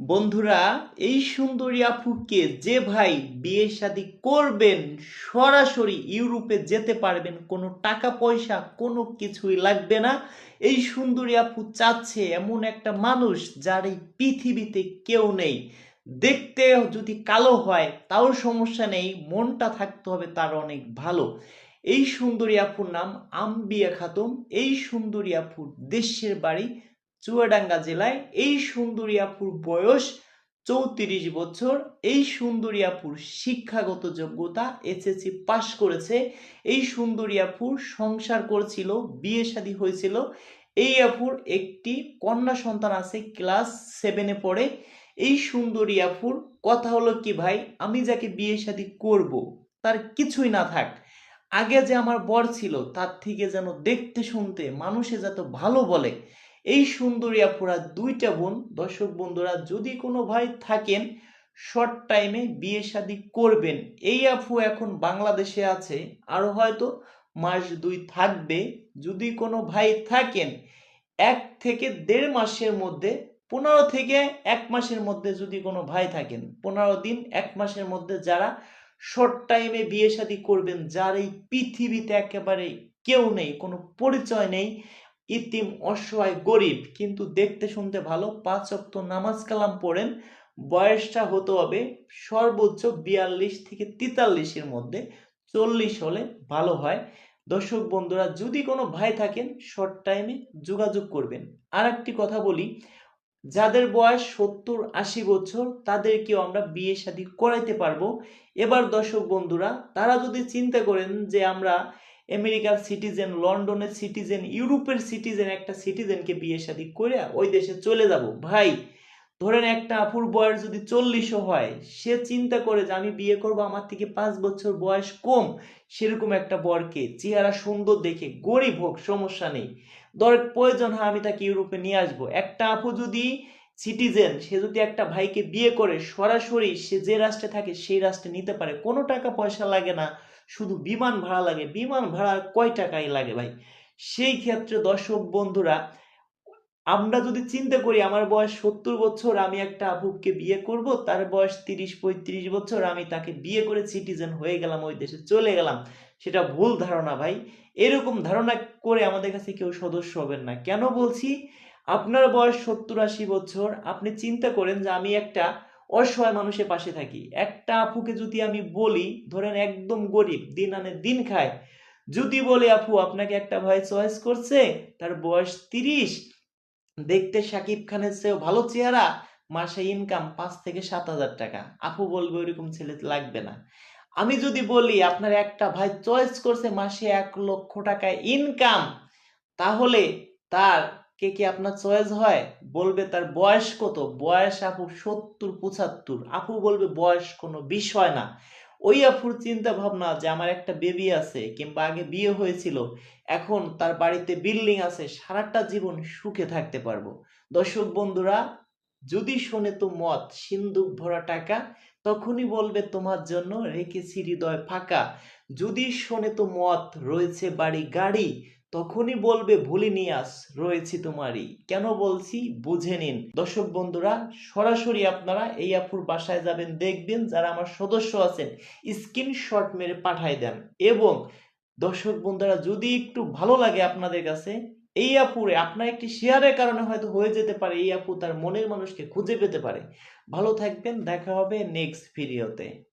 বন্ধুরা, এই সুন্দরী আপুকে যে ভাই বিয়ে শাদী করবেন, সরাসরি ইউরোপে যেতে পারবেন, কোনো টাকা পয়সা, কোনো কিছুই লাগবে না। এই সুন্দরী আপু চাচ্ছে এমন একটা মানুষ যার এই পৃথিবীতে কেউ নেই। দেখতে যদি কালো হয়, তাও সমস্যা নেই, মনটা থাকতে হবে তার অনেক ভালো। এই সুন্দরী আপুর নাম আম্বিয়া খাতুন। এই সুন্দরী আপুর দেশের বাড়ি চুয়াডাঙ্গা জেলায় এই সুন্দরী আপুর বয়স চৌত্রিশ বছর। এই সুন্দরী আপুর শিক্ষাগত যোগ্যতা এসএসসি পাশ করেছে। এই সুন্দরী আপুর সংসার করেছিল, বিয়ে শাদী হয়েছিল। এই আপুর একটি কন্যা সন্তান আছে, ক্লাস সেভেনে পড়ে। এই সুন্দরী আপুর কথা হলো কি ভাই, আমি যাকে বিয়ে শাদী করব, তার কিছুই না থাক। আগে যে আমার বর ছিল, তার থেকে যেন দেখতে শুনতে মানুষে যত ভালো বলে এই সুন্দরী আপুরা দুইটা বোন, দর্শক বন্ধুরা, যদি কোনো ভাই থাকেন শর্ট টাইমে বিয়ে শাদী করবেন। এই আপু এখন বাংলাদেশে আছে, আরও হয়তো মাস দুই থাকবে। যদি কোনো ভাই থাকেন, এক থেকে দেড় মাসের মধ্যে, পনেরো থেকে এক মাসের মধ্যে যদি কোনো ভাই থাকেন, পনেরো দিন, এক মাসের মধ্যে যারা শর্ট টাইমে বিয়ে শাদী করবেন, যার এই পৃথিবীতে একেবারে কেউ নেই, কোনো পরিচয় নেই ইতিম অসহায় গরিব, কিন্তু দেখতে শুনতে ভালো, পাঁচ অক্ত নামাজ কালাম পড়েন, বয়সটা হতে হবে সর্বোচ্চ বিয়াল্লিশ থেকে তেতাল্লিশের মধ্যে, চল্লিশ হলে ভালো হয়। দর্শক বন্ধুরা, যদি কোনো ভাই থাকেন শর্ট টাইমে যোগাযোগ করবেন। আর একটি কথা বলি, যাদের বয়স সত্তর আশি বছর, তাদেরকেও আমরা বিয়ে শাদী করাইতে পারব। এবার দর্শক বন্ধুরা, তারা যদি চিন্তা করেন যে আমরা আমেরিকার সিটিজেন, লন্ডনের সিটিজেন, ইউরোপের সিটিজেন একটা সিটিজেনকে বিয়ে শাদী করে ওই দেশে চলে যাব। ভাই, ধরেন একটা আপুর বয়স যদি চল্লিশও হয়, সে চিন্তা করে যে আমি বিয়ে করব, আমার থেকে পাঁচ বছর বয়স কম, সেরকম একটা বরকে। চেহারা সুন্দর দেখে, গরিব হোক, সমস্যা নেই। দর প্রয়োজন হয়, আমি তাকে ইউরোপে নিয়ে আসব। একটা আপু যদি সিটিজেন, সে যদি একটা ভাইকে বিয়ে করে, সরাসরি সে যে রাষ্ট্রে থাকে, সেই রাষ্ট্রে নিতে পারে। কোনো টাকা পয়সা লাগে না। শুধু বিমান ভাড়া লাগে। বিমান ভাড়া কয় টাকাই লাগে ভাই? সেই ক্ষেত্রে দর্শক বন্ধুরা, আমরা যদি চিন্তা করি আমার বয়স সত্তর বছর, আমি একটা আপুকে বিয়ে করব, তার বয়স তিরিশ, পঁয়ত্রিশ বছর, আমি তাকে বিয়ে করে সিটিজেন হয়ে গেলাম, ওই দেশে চলে গেলাম, সেটা ভুল ধারণা ভাই। এরকম ধারণা করে আমাদের কাছে কেউ সদস্য হবেন না। কেন বলছি? আপনার বয়স সত্তর আশি বছর, আপনি চিন্তা করেন যে আমি একটা অসহায় মানুষের পাশে থাকি। একটা আপুকে যদি আমি বলি, ধরেন একদম গরিব, দিন আনে দিন খায়, যদি বলে, আপু, আপনাকে একটা ভাই চয়েস করছে, তার বয়স তিরিশ, দেখতে সাকিব খানের চেয়েও ভালো চেহারা, মাসে ইনকাম পাঁচ থেকে সাত হাজার টাকা। আপু বলবে, ওইরকম ছেলে লাগবে না। আমি যদি বলি, আপনার একটা ভাই চয়েস করছে মাসে এক লক্ষ টাকা ইনকাম তাহলে তার কে কি আপনার চয়েস হয়? বলবে তার বয়স কত? বয়স আপু সত্তর, পঁচাত্তর। আপু বলবে বয়স কোনো বিষয় না। ওই আপুর চিন্তা ভাবনা যে আমার একটা বেবি আছে কিংবা আগে বিয়ে হয়েছিল, এখন তার বাড়িতে বিল্ডিং আছে, সারাটা জীবন সুখে থাকতে পারব। দর্শক বন্ধুরা, যদি শোনে তো মত সিন্দুক ভরা টাকা, তখনই বলবে তোমার জন্য রেখেছি হৃদয় ফাঁকা। যদি শোনে তো মত রয়েছে বাড়ি গাড়ি তখনই বলবে ভুলিনি আস, রয়েছি তোমারই। কেন বলছি? বুঝে নিন। দর্শক বন্ধুরা, সরাসরি আপনারা এই আপুর বাসায় যাবেন, দেখবেন যারা আমার সদস্য আছেন স্ক্রিনশট মেরে পাঠায় দেন। এবং দর্শক বন্ধুরা, যদি একটু ভালো লাগে আপনাদের কাছে, এই আপুরে, আপনার একটি শেয়ারের কারণে হয়তো হয়ে যেতে পারে, এই আপু তার মনের মানুষকে খুঁজে পেতে পারে। ভালো থাকবেন, দেখা হবে নেক্সট ভিডিওতে